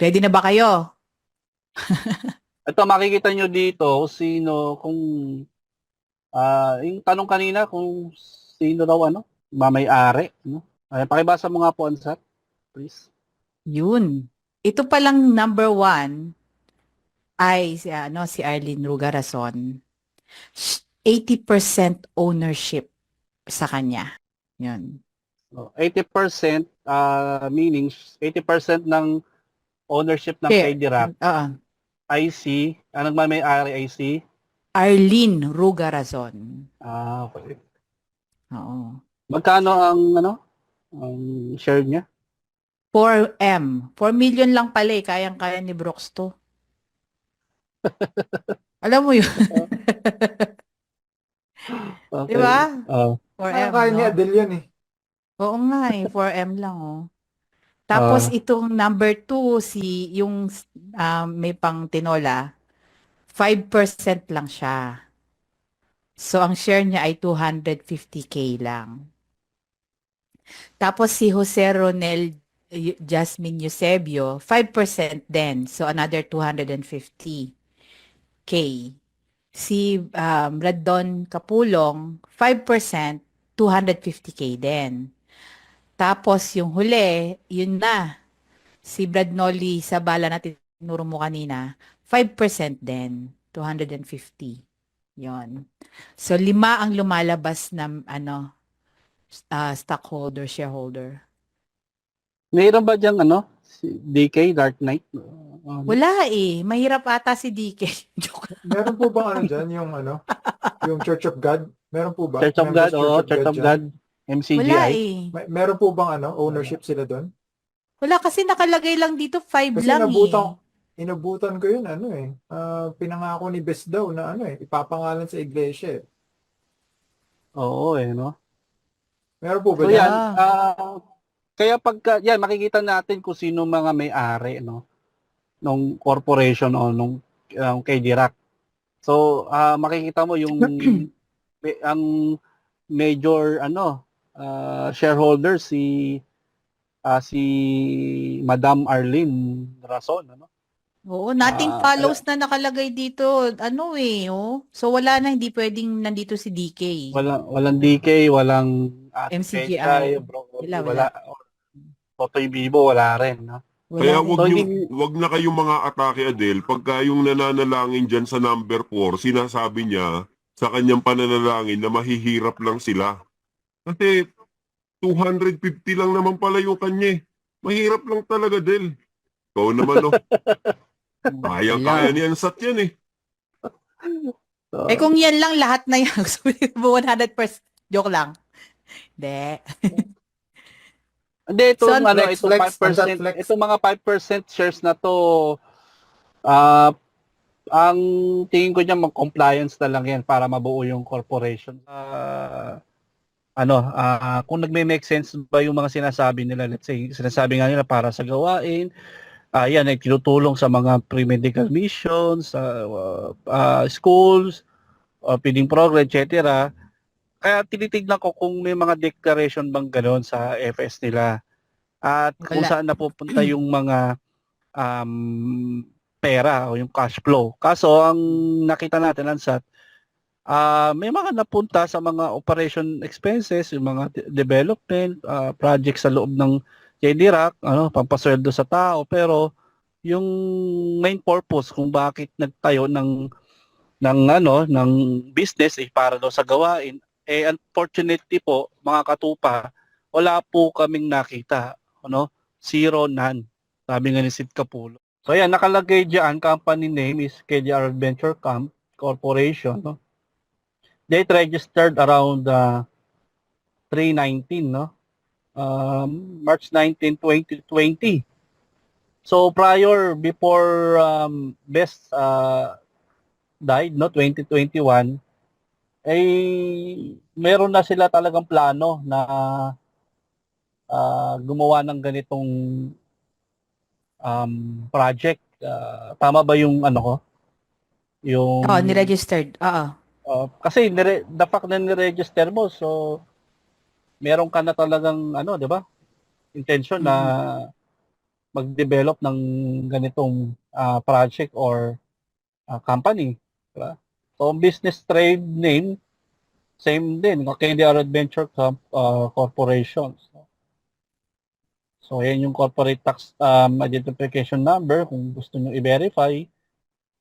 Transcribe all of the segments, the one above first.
Ready na ba kayo? Ito makikita nyo dito kung sino kung ah yung tanong kanina kung sino raw ano mamay-ari no. Ay, pakibasa mo nga po ansat, please. Yun. Ito palang number one ay si, ano, si Arlene Rugarason. 80% ownership sa kanya. Yun. Oh, 80% ah meaning 80% ng ownership ng Share. Rock Oo. IC, anong mamay-ari IC? Arlene Rugarason. Ah, okay. Oo. Magkano ang ano? Ang share niya? 4M. 4 million lang pala eh. Kayang-kaya ni Brooks to. Alam mo yun? Okay. Di ba? Oh. 4M, Kaya ni no? Adel yan eh. Oo nga eh, 4M lang oh. Tapos Ah. itong number 2, si yung um, may pang tinola, 5% lang siya. So ang share niya ay 250k lang. Tapos si Jose Ronel Y- Jasmine Eusebio, 5% din. So another 250k. Si um, Radon Kapulong, 5%, 250k din. Tapos yung huli, yun na. Si Brad Nolly sa bala na tinuro mo kanina, 5% din, 250. Yon. So lima ang lumalabas na ano ah, stockholder, shareholder. Mayroon ba diyang ano? Si DK Dark Knight? Uh, Wala eh. Mahirap ata si DK. Joke. Meron po bang ano dyan, yung ano, yung Church of God? Meron po ba? Church of God, Members oh, Church of dyan? God, Wala MCGI. eh. May- Meron po bang ano, ownership sila doon? Wala kasi nakalagay lang dito 5 Kasi lang nabutan, eh. inabutan ko yun, ano eh. ah, pinangako ni Best daw na ano eh, ipapangalan sa iglesia eh. Oo, eh, no? Meron po ba So dyan? yan, ah, kaya pagka, yan, makikita natin kung sino mga may-ari, no? Nung corporation o nung um, KD Rock. So, ah, makikita mo yung, ang major, ano, ah, shareholder si, ah, si Madam Arlene Rason, ano? Oo, nothing Ah, follows na nakalagay dito. Ano eh, oh. So wala na, hindi pwedeng nandito si DK. Walang, walang DK, walang Ate MCGI. Bro, Wala, wala, Totoy Bibo, wala rin, no? Wala Kaya rin. wag So, yung, hindi- wag na kayong mga atake Adel, pagka yung nananalangin dyan sa number 4, sinasabi niya sa kanyang pananalangin na mahihirap lang sila. Kasi 250 lang naman pala yung kanya. eh. Mahirap lang talaga Del. Ikaw naman no. Kayang kaya niyan sat yan eh. So, Eh kung yan lang lahat na yan, gusto mo 100%. Joke lang. Hindi. Hindi, itong, Sun ano, Flex, itong Flex, 5%, Sunset Flex. itong mga 5% shares na to, ah, ang tingin ko niya mag-compliance na lang yan para mabuo yung corporation. Ah, ano, ah, kung nagme-make sense ba yung mga sinasabi nila, let's say, sinasabi nga nila para sa gawain, ah, yan, ay tinutulong sa mga pre-medical missions, sa ah, schools, uh, feeding program, etc. Kaya tinitignan ko kung may mga declaration bang gano'n sa FS nila. At kung Wala. saan napupunta yung mga um, pera o yung cash flow. Kaso ang nakita natin ansat, ah may mga napunta sa mga operation expenses, yung mga de- development, ah, projects sa loob ng JDRAC, ano, pampasweldo sa tao, pero yung main purpose kung bakit nagtayo ng ng ano ng business eh, para daw sa gawain eh unfortunately po mga katupa wala po kaming nakita ano zero none sabi nga ni Sid Capulo so yan nakalagay diyan company name is KJR Adventure Camp Corporation no date registered around uh, 319 no um, March 19 2020 so prior before um, best uh, died no 2021 ay meron na sila talagang plano na ah, gumawa ng ganitong um, project Ah, tama ba yung ano ko yung Oo, niregistered. Oo. Oh, kasi nire, the fact na niregister mo so meron ka na talagang ano 'di ba intention na mag-develop ng ganitong ah, project or ah, company. Diba? So, ang business trade name, same din, KDR Adventure Camp ah, Corporations. no? So, yan yung corporate tax um, identification number. Kung gusto nyo i-verify,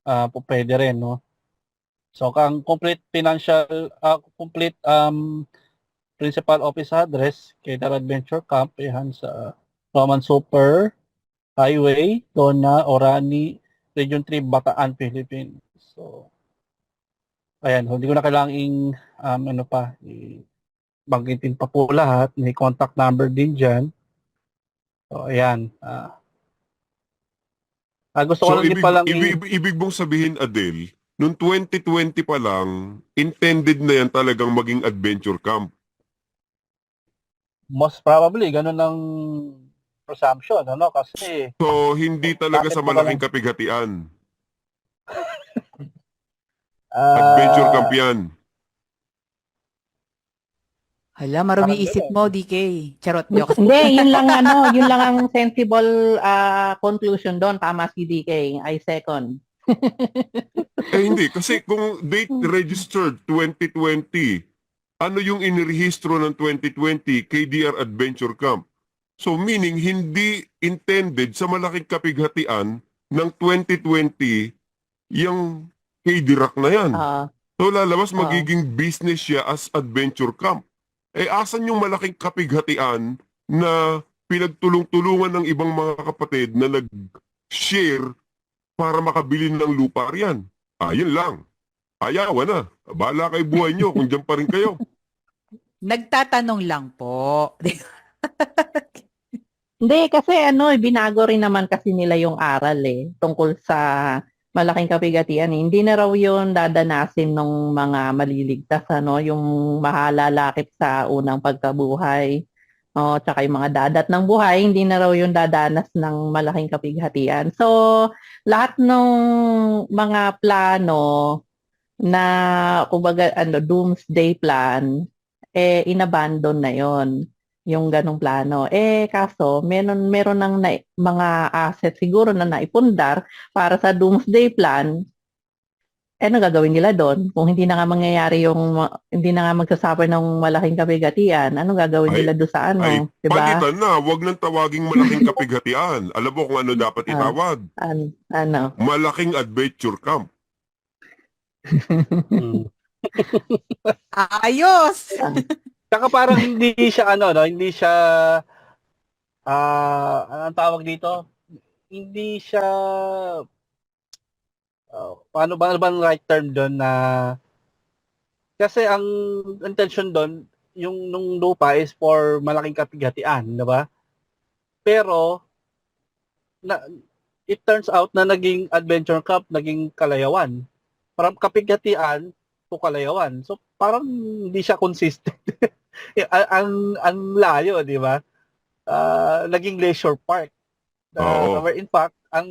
ah po pwede rin, no? So, kang complete financial, ah, complete um, principal office address, KDR Adventure Camp, yan sa Roman Super Highway, Dona, Orani, Region 3, Bataan, Philippines. So, ayan, hindi ko na kailangang um, ano pa, i- banggitin pa po lahat. May contact number din dyan. So, ayan. ah Ah, gusto ko So, lang din ibig, palang i- ibig, ibig mong sabihin, Adel, noong 2020 pa lang, intended na yan talagang maging adventure camp. most probably, ganun ang presumption, ano? Kasi, So, hindi talaga sa malaking kapighatian. ah, Adventure camp yan. Hala, marumi Parang isip mo, DK. Charot, joke. Hindi, yun lang ano, yun lang ang sensible ah, conclusion doon. Tama si DK. I second. Eh hindi, kasi kung date registered 2020, ano yung inirehistro ng 2020 KDR Adventure Camp? So meaning hindi intended sa malaking kapighatian ng 2020 yung KDRAC na yan. Ah, So lalabas Oo. magiging business siya as adventure camp. Eh asan yung malaking kapighatian na pinagtulong-tulungan ng ibang mga kapatid na nag-share para makabili ng lupa riyan? Ayun lang. Ayawan na. Bala kay buhay nyo kung dyan pa rin kayo. Nagtatanong lang po. Hindi, kasi ano, binago rin naman kasi nila yung aral eh, tungkol sa malaking kapigatian. eh. Hindi na raw yun dadanasin ng mga maliligtas, ano, yung mahalalakip sa unang pagkabuhay. O, tsaka yung mga dadat ng buhay, hindi na raw yung dadanas ng malaking kapighatian. So, lahat ng mga plano na, kumbaga, ano, doomsday plan, eh, inabandon na yon yung ganong plano. Eh, kaso, meron, meron ng na, mga asset siguro na naipundar para sa doomsday plan. Eh, ano gagawin nila doon? Kung hindi na nga mangyayari yung, hindi na nga magsasuffer ng malaking kabigatian, ano gagawin Ay, nila doon sa ano? ay, diba? Palitan na, wag nang tawaging malaking kapighatian. Alam mo kung ano dapat Ah. itawag? An- ano? Malaking adventure camp. mm. Ayos! Saka parang hindi siya ano, no? Hindi siya ah anong tawag dito? Hindi siya ah, paano ba ano ba ang right term doon na kasi ang intention doon yung nung lupa is for malaking kapighatian, 'di ba? Pero na, it turns out na naging adventure camp, naging kalayawan. From kapighatian to kalayawan. So parang hindi siya consistent. Eh, ang, ang, layo, di ba? Ah, naging leisure park. Uh, where in fact, ang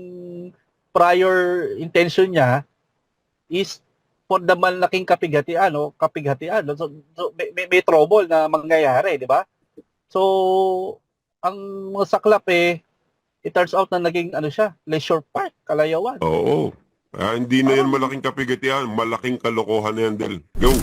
prior intention niya is for the malaking kapighatian, no? kapighatian. So, so may, may, may trouble na mangyayari, di ba? So, ang mga saklap eh, it turns out na naging ano siya, leisure park, kalayawan. Oo. Ah, hindi na yan malaking kapighatian. Malaking kalokohan na yan, Del. Go.